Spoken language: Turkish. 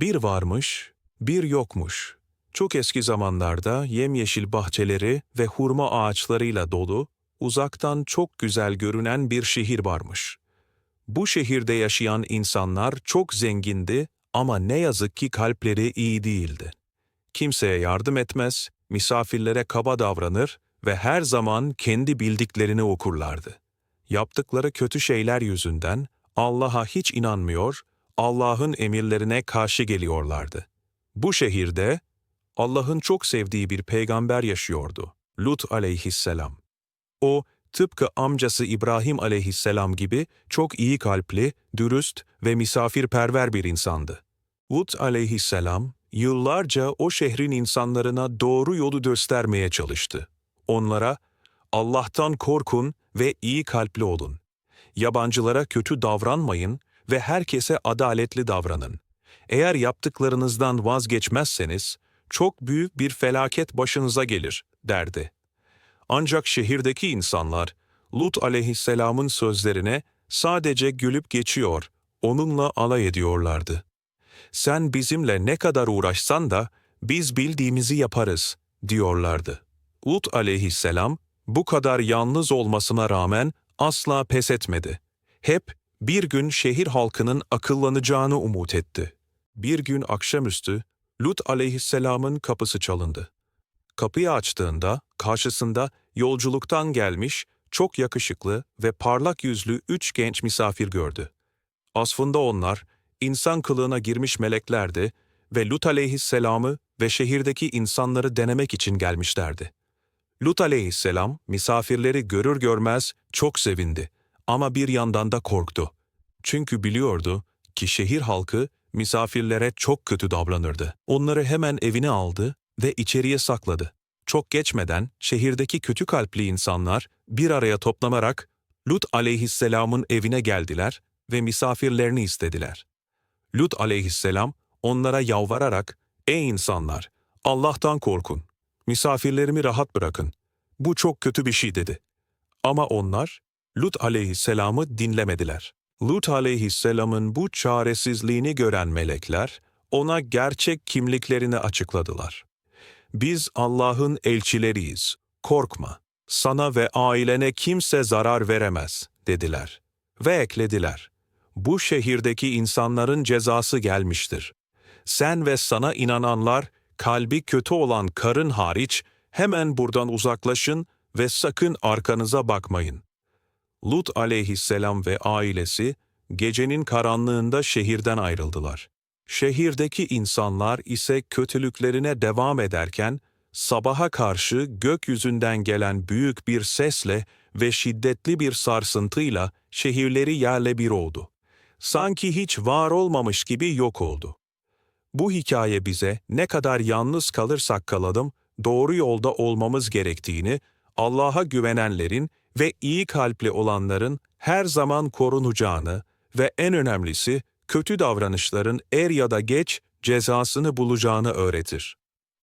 Bir varmış, bir yokmuş. Çok eski zamanlarda yemyeşil bahçeleri ve hurma ağaçlarıyla dolu, uzaktan çok güzel görünen bir şehir varmış. Bu şehirde yaşayan insanlar çok zengindi ama ne yazık ki kalpleri iyi değildi. Kimseye yardım etmez, misafirlere kaba davranır ve her zaman kendi bildiklerini okurlardı. Yaptıkları kötü şeyler yüzünden Allah'a hiç inanmıyor, Allah'ın emirlerine karşı geliyorlardı. Bu şehirde Allah'ın çok sevdiği bir peygamber yaşıyordu. Lut aleyhisselam. O, tıpkı amcası İbrahim aleyhisselam gibi çok iyi kalpli, dürüst ve misafirperver bir insandı. Lut aleyhisselam, yıllarca o şehrin insanlarına doğru yolu göstermeye çalıştı. Onlara, Allah'tan korkun ve iyi kalpli olun. Yabancılara kötü davranmayın ve herkese adaletli davranın. Eğer yaptıklarınızdan vazgeçmezseniz, çok büyük bir felaket başınıza gelir, derdi. Ancak şehirdeki insanlar, Lut aleyhisselamın sözlerine sadece gülüp geçiyor, onunla alay ediyorlardı. Sen bizimle ne kadar uğraşsan da biz bildiğimizi yaparız, diyorlardı. Lut aleyhisselam, bu kadar yalnız olmasına rağmen asla pes etmedi. Hep bir gün şehir halkının akıllanacağını umut etti. Bir gün akşamüstü Lut aleyhisselamın kapısı çalındı. Kapıyı açtığında karşısında yolculuktan gelmiş, çok yakışıklı ve parlak yüzlü üç genç misafir gördü. Aslında onlar insan kılığına girmiş meleklerdi ve Lut aleyhisselamı ve şehirdeki insanları denemek için gelmişlerdi. Lut aleyhisselam misafirleri görür görmez çok sevindi ama bir yandan da korktu. Çünkü biliyordu ki şehir halkı misafirlere çok kötü davranırdı. Onları hemen evine aldı ve içeriye sakladı. Çok geçmeden şehirdeki kötü kalpli insanlar bir araya toplanarak Lut aleyhisselamın evine geldiler ve misafirlerini istediler. Lut aleyhisselam onlara yalvararak, ''Ey insanlar, Allah'tan korkun, misafirlerimi rahat bırakın. Bu çok kötü bir şey.'' dedi. Ama onlar Lut aleyhisselamı dinlemediler. Lut aleyhisselamın bu çaresizliğini gören melekler ona gerçek kimliklerini açıkladılar. Biz Allah'ın elçileriyiz, korkma. Sana ve ailene kimse zarar veremez, dediler. Ve eklediler. Bu şehirdeki insanların cezası gelmiştir. Sen ve sana inananlar, kalbi kötü olan karın hariç, hemen buradan uzaklaşın ve sakın arkanıza bakmayın. Lut aleyhisselam ve ailesi, gecenin karanlığında şehirden ayrıldılar. Şehirdeki insanlar ise kötülüklerine devam ederken, sabaha karşı gökyüzünden gelen büyük bir sesle ve şiddetli bir sarsıntıyla şehirleri yerle bir oldu. Sanki hiç var olmamış gibi yok oldu. Bu hikaye bize ne kadar yalnız kalırsak kalalım, doğru yolda olmamız gerektiğini, Allah'a güvenenlerin ve iyi kalpli olanların her zaman korunacağını ve en önemlisi kötü davranışların er ya da geç cezasını bulacağını öğretir.